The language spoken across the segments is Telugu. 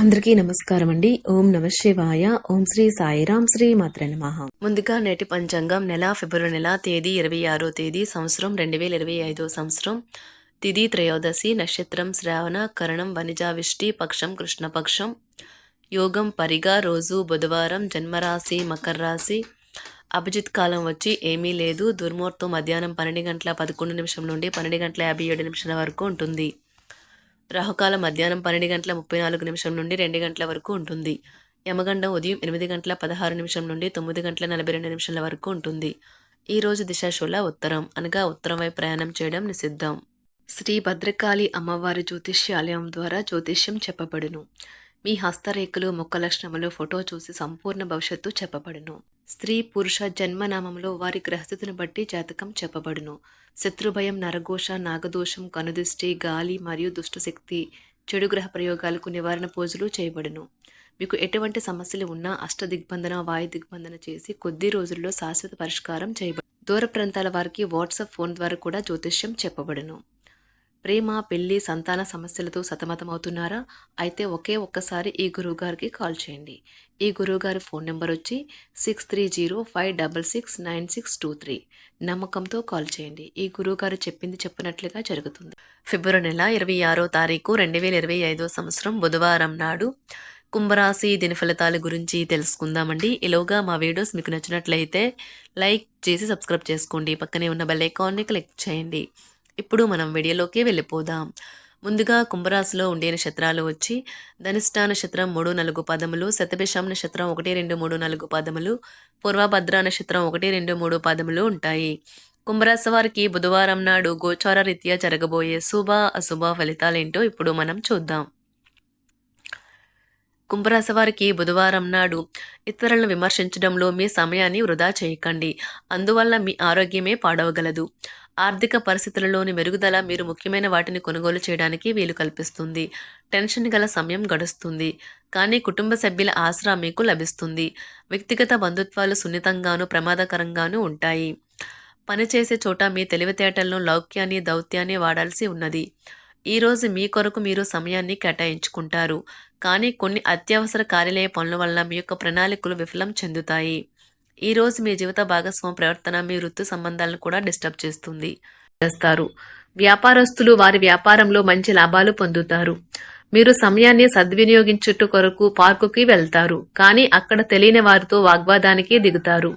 అందరికీ నమస్కారం అండి ఓం నమ శివాయ. ఓం శ్రీ సాయిరాం శ్రీ మాత్ర నమః. ముందుగా నేటి పంచాంగం నెల ఫిబ్రవరి నెల తేదీ ఇరవై ఆరో తేదీ సంవత్సరం రెండు వేల ఇరవై ఐదో సంవత్సరం. తిది త్రయోదశి నక్షత్రం శ్రావణ కరణం వనిజావిష్టి పక్షం కృష్ణపక్షం. యోగం పరిగా రోజు బుధవారం జన్మరాశి మకర రాశి అభిజిత్ కాలం వచ్చి ఏమీ లేదు. దుర్ముహూర్తం మధ్యాహ్నం పన్నెండు గంటల పదకొండు నిమిషం నుండి పన్నెండు గంటల యాభై ఏడు నిమిషాల వరకు ఉంటుంది. రాహుకాలం మధ్యాహ్నం పన్నెండు గంటల ముప్పై నాలుగు నిమిషం నుండి రెండు గంటల వరకు ఉంటుంది. యమగండం ఉదయం ఎనిమిది గంటల పదహారు నిమిషం నుండి తొమ్మిది గంటల నలభై రెండు నిమిషాల వరకు ఉంటుంది. ఈ రోజు దిశాశూల ఉత్తరం. అనగా ఉత్తరం వైపు ప్రయాణం చేయడం నిషిద్ధం. శ్రీ భద్రకాళి అమ్మవారి జ్యోతిష్యాలయం ద్వారా జ్యోతిష్యం చెప్పబడును. మీ హస్తరేఖలు ముఖ లక్షణములు ఫోటో చూసి సంపూర్ణ భవిష్యత్తు చెప్పబడును. స్త్రీ పురుష జన్మనామంలో వారి గ్రహస్థితిని బట్టి జాతకం చెప్పబడును. శత్రుభయం నరఘోష నాగదోషం కనుదృష్టి గాలి మరియు దుష్టశక్తి చెడు గ్రహ ప్రయోగాలకు నివారణ పూజలు చేయబడును. మీకు ఎటువంటి సమస్యలు ఉన్నా అష్ట దిగ్బంధన వాయు దిగ్బంధన చేసి కొద్ది రోజుల్లో శాశ్వత పరిష్కారం చేయబడు దూర ప్రాంతాల వారికి వాట్సాప్ ఫోన్ ద్వారా కూడా జ్యోతిష్యం చెప్పబడును. ప్రేమ పెళ్ళి సంతాన సమస్యలతో సతమతమవుతున్నారా? అయితే ఒకే ఒక్కసారి ఈ గురువుగారికి కాల్ చేయండి. ఈ గురువుగారి ఫోన్ నెంబర్ వచ్చి six three zero five double six nine six two three నమ్మకంతో కాల్ చేయండి. ఈ గురువుగారు చెప్పింది చెప్పినట్లుగా జరుగుతుంది. ఫిబ్రవరి నెల ఇరవై ఆరో తారీఖు రెండు వేల ఇరవై ఐదో సంవత్సరం బుధవారం నాడు కుంభరాశి దిన ఫలితాల గురించి తెలుసుకుందామండి. ఇలోగా మా వీడియోస్ మీకు నచ్చినట్లయితే లైక్ చేసి సబ్స్క్రైబ్ చేసుకోండి. పక్కనే ఉన్న బెల్ ఐకాన్ని క్లిక్ చేయండి. ఇప్పుడు మనం వీడియోలోకి వెళ్ళిపోదాం. ముందుగా కుంభరాశిలో ఉండే నక్షత్రాలు వచ్చి ధనిష్టా నక్షత్రం మూడు నాలుగు పదములు శతభిషం నక్షత్రం ఒకటి రెండు మూడు నాలుగు పదములు పూర్వభద్ర నక్షత్రం ఒకటి రెండు మూడు పదములు ఉంటాయి. కుంభరాశి వారికి బుధవారం నాడు గోచార రీత్యా జరగబోయే శుభ అశుభ ఫలితాలేంటో ఇప్పుడు మనం చూద్దాం. కుంభరాశి వారికి బుధవారం నాడు ఇతరులను విమర్శించడంలో మీ సమయాన్ని వృధా చేయకండి. అందువల్ల మీ ఆరోగ్యమే పాడవగలదు. ఆర్థిక పరిస్థితులలోని మెరుగుదల మీరు ముఖ్యమైన వాటిని కొనుగోలు చేయడానికి వీలు కల్పిస్తుంది. టెన్షన్ గల సమయం గడుస్తుంది. కానీ కుటుంబ సభ్యుల ఆసరా మీకు లభిస్తుంది. వ్యక్తిగత బంధుత్వాలు సున్నితంగాను ప్రమాదకరంగాను ఉంటాయి. పనిచేసే చోట మీ తెలివితేటలను లౌక్యాన్ని దౌత్యాన్ని వాడాల్సి ఉన్నది. ఈరోజు మీ కొరకు మీరు సమయాన్ని కేటాయించుకుంటారు. కానీ కొన్ని అత్యవసర కార్యాలయ పనుల వల్ల మీ యొక్క ప్రణాళికలు విఫలం చెందుతాయి. ఈ రోజు మీ జీవిత భాగస్వామి ప్రవర్తన మీ వృత్తి సంబంధాలను కూడా డిస్టర్బ్ చేస్తుంది. చేస్తారు. వ్యాపారస్తులు వారి వ్యాపారంలో మంచి లాభాలు పొందుతారు. మీరు సమయాన్ని సద్వినియోగించుట కొరకు పార్కుకి వెళ్తారు. కానీ అక్కడ తెలియని వారితో వాగ్వాదానికి దిగుతారు.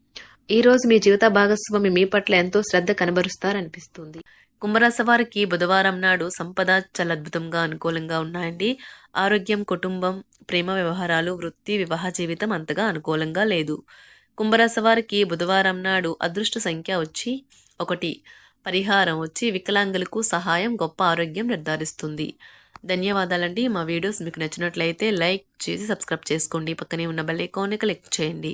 ఈ రోజు మీ జీవిత భాగస్వామి మీ పట్ల ఎంతో శ్రద్ధ కనబరుస్తారనిపిస్తుంది. కుంభరాశి వారికి బుధవారం నాడు సంపద చాలా అద్భుతంగా అనుకూలంగా ఉన్నాయండి. ఆరోగ్యం కుటుంబం ప్రేమ వ్యవహారాలు వృత్తి వివాహ జీవితం అంతగా అనుకూలంగా లేదు. కుంభరాశి వారికి బుధవారం నాడు అదృష్ట సంఖ్య వచ్చి ఒకటి. పరిహారం వచ్చి వికలాంగులకు సహాయం గొప్ప ఆరోగ్యం నిర్ధారిస్తుంది. ధన్యవాదాలండి. మా వీడియోస్ మీకు నచ్చినట్లయితే లైక్ చేసి సబ్స్క్రైబ్ చేసుకోండి. పక్కనే ఉన్న బెల్ ఐకాన్ని క్లిక్ చేయండి.